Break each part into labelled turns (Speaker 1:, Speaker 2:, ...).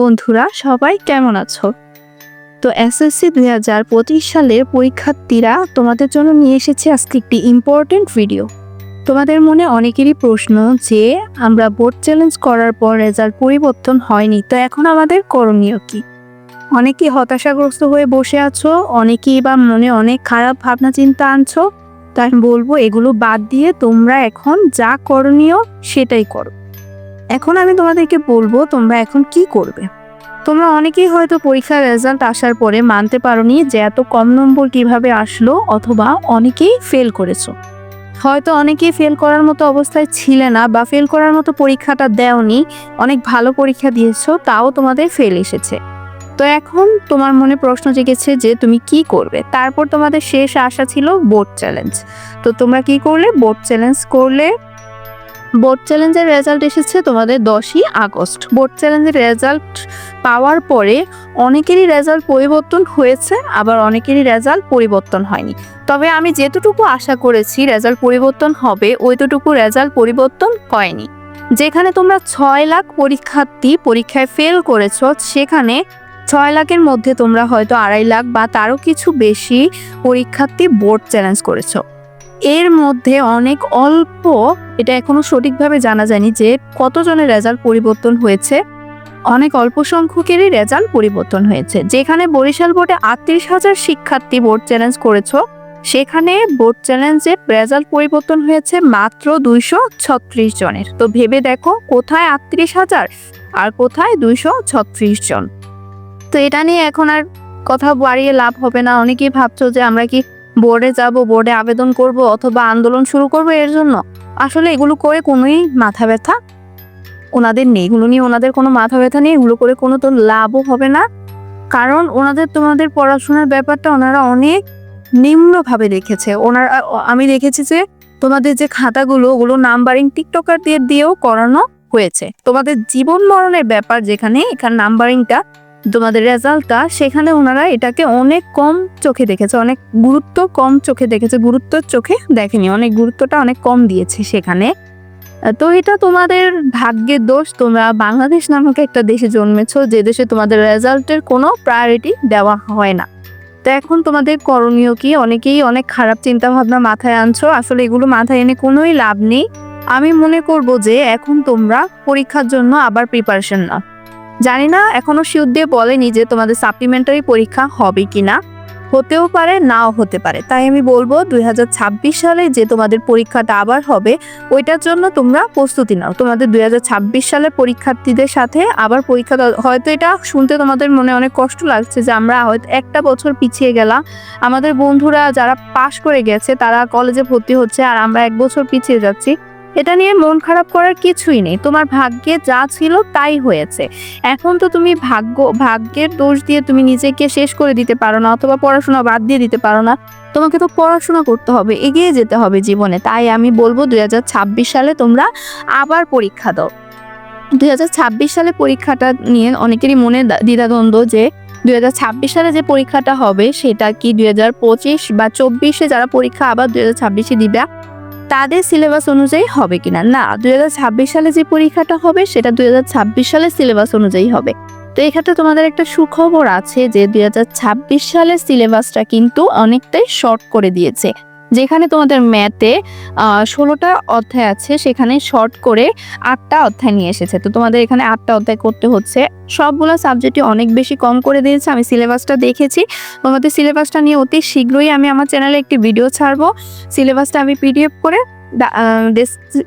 Speaker 1: বন্ধুরা, সবাই কেমন আছো? তো এসএসসি দুই হাজার পঁচিশ সালের পরীক্ষার্থীরা তোমাদের জন্য নিয়ে এসেছে আজকে একটি ইম্পর্টেন্ট ভিডিও তোমাদের মনে অনেকেরই প্রশ্ন যে, আমরা বোর্ড চ্যালেঞ্জ করার পর রেজাল্ট পরিবর্তন হয়নি, তো এখন আমাদের করণীয় কি? অনেকেই হতাশাগ্রস্ত হয়ে বসে আছো, অনেকেই বা মনে অনেক খারাপ ভাবনা চিন্তা আনছো, তাই বলব এগুলো বাদ দিয়ে তোমরা এখন যা করণীয় সেটাই করো। এখন আমি তোমাদেরকে বলব তোমরা এখন কি করবে। তোমরা অনেকেই হয়তো পরীক্ষার রেজাল্ট আসার পরে মানতে পারোনি যে এত কম নম্বর কীভাবে আসলো অথবা অনেকেই ফেল করেছ। হয়তো অনেকেই ফেল করার মতো অবস্থায় ছিলে না বা ফেল করার মতো পরীক্ষাটা দেওনি, অনেক ভালো পরীক্ষা দিয়েছ, তাও তোমাদের ফেল এসেছে। তো এখন তোমার মনে প্রশ্ন জেগেছে যে তুমি কি করবে? তারপর তোমাদের শেষ আশা ছিল বোর্ড চ্যালেঞ্জ তো তোমরা কি করলে? বোর্ড চ্যালেঞ্জ করলে বোর্ড চ্যালেঞ্জের রেজাল্ট এসেছে তোমাদের দশই আগস্ট। বোর্ড চ্যালেঞ্জের রেজাল্ট পাওয়ার পরে অনেকেরই রেজাল্ট পরিবর্তন হয়েছে, আবার অনেকেরই রেজাল্ট পরিবর্তন হয়নি। তবে আমি যেতটুকু আশা করেছি রেজাল্ট পরিবর্তন হবে ওইতটুকু রেজাল্ট পরিবর্তন হয়নি। যেখানে তোমরা ছয় লাখ পরীক্ষার্থী পরীক্ষায় ফেল করেছ, সেখানে ছয় লাখের মধ্যে তোমরা হয়তো আড়াই লাখ বা তারও কিছু বেশি পরীক্ষার্থী বোর্ড চ্যালেঞ্জ করেছ। এর মধ্যে অনেক অল্প, এটা এখনও সঠিকভাবে জানা যায়নি যে কতজনের রেজাল্ট পরিবর্তন হয়েছে। অনেক অল্প সংখ্যকেরই রেজাল্ট পরিবর্তন হয়েছে। যেখানে বরিশাল বোর্ডে আটত্রিশ হাজার শিক্ষার্থী বোর্ড চ্যালেঞ্জ করেছ, সেখানে বোর্ড চ্যালেঞ্জের রেজাল্ট পরিবর্তন হয়েছে মাত্র দুইশো ছত্রিশ জনের। তো ভেবে দেখো, কোথায় আটত্রিশ হাজার আর কোথায় দুইশো ছত্রিশ জন? তো এটা নিয়ে এখন আর কথা বাড়িয়ে লাভ হবে না। অনেকেই ভাবছ যে আমরা কি বোর্ডে যাব, বোর্ডে আবেদন করব অথবা আন্দোলন শুরু করব এর জন্য। আসলে এগুলো করে কোনোই মাথা ব্যথা ওনাদের নেই। এগুলো নিয়ে ওনাদের কোনো মাথা ব্যথা নেই। এগুলো করে কোনো তো লাভও হবে না। কারণ ওনাদের, তোমাদের পড়াশোনার ব্যাপারটা ওনারা অনেক নিম্নভাবে দেখেছে ওনারা, আমি দেখেছি যে তোমাদের যে খাতাগুলো, ওগুলো নাম্বারিং টিকটকার দিয়ে দিয়েও করানো হয়েছে। তোমাদের জীবন মরণের ব্যাপার যেখানে, এখানে নাম্বারিংটা তোমাদের রেজাল্টটা, সেখানে ওনারা এটাকে অনেক কম চোখে দেখেছে, অনেক গুরুত্ব কম চোখে দেখেছে, গুরুত্ব চোখে দেখেনি, অনেক গুরুত্বটা অনেক কম দিয়েছে সেখানে। তো এটা তোমাদের ভাগ্যের দোষ, তোমরা বাংলাদেশ নামক একটা দেশে জন্মেছো, যে দেশে তোমাদের রেজাল্টের কোনো প্রায়োরিটি দেওয়া হয় না। তো এখন তোমাদের করণীয় কি? অনেকেই অনেক খারাপ চিন্তা ভাবনা মাথায় আনছো, আসলে এগুলো মাথায় এনে কোনোই লাভ নেই। আমি মনে করব যে এখন তোমরা পরীক্ষার জন্য আবার প্রিপারেশন নাও। জানি না এখনও শিউর দিয়ে বলেনি যে তোমাদের সাপ্লিমেন্টারি পরীক্ষা হবে কি না হতেও পারে, নাও হতে পারে। তাই আমি বলব দু হাজার ছাব্বিশ সালে যে তোমাদের পরীক্ষাটা আবার হবে, ওইটার জন্য তোমরা প্রস্তুতি নাও। তোমাদের দু হাজার ছাব্বিশ সালে পরীক্ষার্থীদের সাথে আবার পরীক্ষা হয়তো এটা শুনতে তোমাদের মনে অনেক কষ্ট লাগছে যে আমরা হয়তো একটা বছর পিছিয়ে গেলাম। আমাদের বন্ধুরা যারা পাশ করে গেছে, তারা কলেজে ভর্তি হচ্ছে আর আমরা এক বছর পিছিয়ে যাচ্ছি। এটা নিয়ে মন খারাপ করার কিছুই নেই। তোমার ভাগ্যে যা ছিল তাই হয়েছে। এখন তো তুমি ভাগ্য, ভাগ্যের দোষ দিয়ে তুমি নিজেকে শেষ করে দিতে পারো না অথবা পড়াশোনা বাদ দিয়ে দিতে পারো না। তোমাকে তো পড়াশোনা করতে হবে, এগিয়ে যেতে হবে জীবনে। তাই আমি বলব দু হাজার ছাব্বিশ সালে তোমরা আবার পরীক্ষা দাও। দুই হাজার ছাব্বিশ সালে পরীক্ষাটা নিয়ে অনেকেরই মনে দ্বিধাদ্বন্দ্ব যে দুই হাজার ছাব্বিশ সালে যে পরীক্ষাটা হবে সেটা কি দুই হাজার পঁচিশ বা চব্বিশে যারা পরীক্ষা আবার দুই ছাব্বিশে দিবে? তাদের সিলেবাস অনুযায়ী হবে কিনা? না, দুই হাজার ছাব্বিশ সালে যে পরীক্ষাটা হবে, সেটা দুই সালের সিলেবাস অনুযায়ী হবে। তো এক্ষেত্রে তোমাদের একটা সুখবর আছে যে দুই হাজার ছাব্বিশ সালের সিলেবাসটা কিন্তু অনেকটাই শর্ট করে দিয়েছে। যেখানে তোমাদের ম্যাথে ষোলোটা অধ্যায় আছে, সেখানে শর্ট করে আটটা অধ্যায় নিয়ে এসেছে। তো তোমাদের এখানে আটটা অধ্যায় করতে হচ্ছে। সবগুলো সাবজেক্টই অনেক বেশি কম করে দিয়েছে, আমি সিলেবাসটা দেখেছি। তোমাদের সিলেবাসটা নিয়ে অতি শীঘ্রই আমি আমার চ্যানেলে একটি ভিডিও ছাড়বো। সিলেবাসটা আমি পিডিএফ করে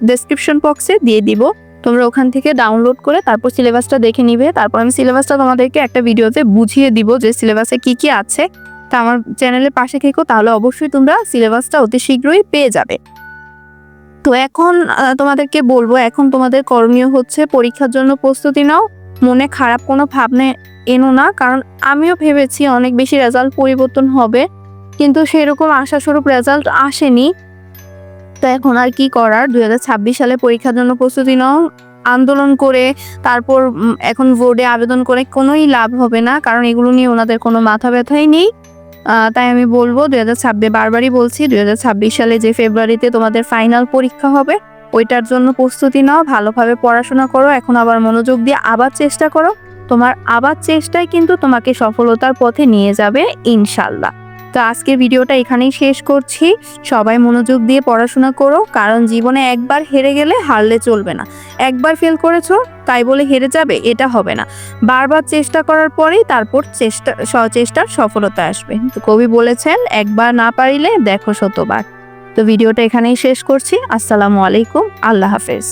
Speaker 1: ডেসক্রিপশন বক্সে দিয়ে দিব। তোমরা ওখান থেকে ডাউনলোড করে তারপর সিলেবাসটা দেখে নিবে। তারপর আমি সিলেবাসটা তোমাদেরকে একটা ভিডিওতে বুঝিয়ে দিব যে সিলেবাসে কি কি আছে। তা আমার চ্যানেলের পাশে থেকো, তাহলে অবশ্যই তোমরা সিলেবাসটা অতি শীঘ্রই পেয়ে যাবে। তো এখন তোমাদেরকে বলব, এখন তোমাদের করণীয় হচ্ছে, পরীক্ষার জন্য প্রস্তুতি নাও, মনে খারাপ কোনো ভাবনা এনো না, কারণ আমিও ভেবেছি অনেক বেশি রেজাল্ট পরিবর্তন হবে, কিন্তু সেরকম আশাস্বরূপ রেজাল্ট আসেনি। তো এখন আর কি করার? দুই হাজার ছাব্বিশ সালে পরীক্ষার জন্য প্রস্তুতি নাও, আন্দোলন করে, তারপর এখন বোর্ডে আবেদন করে কোনোই লাভ হবে না, কারণ এগুলো নিয়ে ওনাদের কোনো মাথা ব্যথাই নেই। তাই আমি বলব দুই হাজার ছাব্বিশ বারবারই বলছি, দুই হাজার ছাব্বিশ সালে যে ফেব্রুয়ারিতে তোমাদের ফাইনাল পরীক্ষা হবে, ওইটার জন্য প্রস্তুতি নাও, ভালোভাবে পড়াশোনা করো, এখন আবার মনোযোগ দিয়ে আবার চেষ্টা করো। তোমার আবার চেষ্টায় কিন্তু তোমাকে সফলতার পথে নিয়ে যাবে ইনশাল্লাহ তো আজকের ভিডিওটা এখানেই শেষ করছি। সবাই মনোযোগ দিয়ে পড়াশোনা করো, কারণ জীবনে একবার হেরে গেলে হারলে চলবে না। একবার ফেল করেছ, তাই বলে হেরে যাবে, এটা হবে না। বারবার চেষ্টা করার পরেই তারপর চেষ্টা চেষ্টার সফলতা আসবে। তো কবি বলেছেন, একবার না পারিলে দেখো শতবার। তো ভিডিওটা এখানেই শেষ করছি। আসসালামু আলাইকুম, আল্লাহ হাফেজ।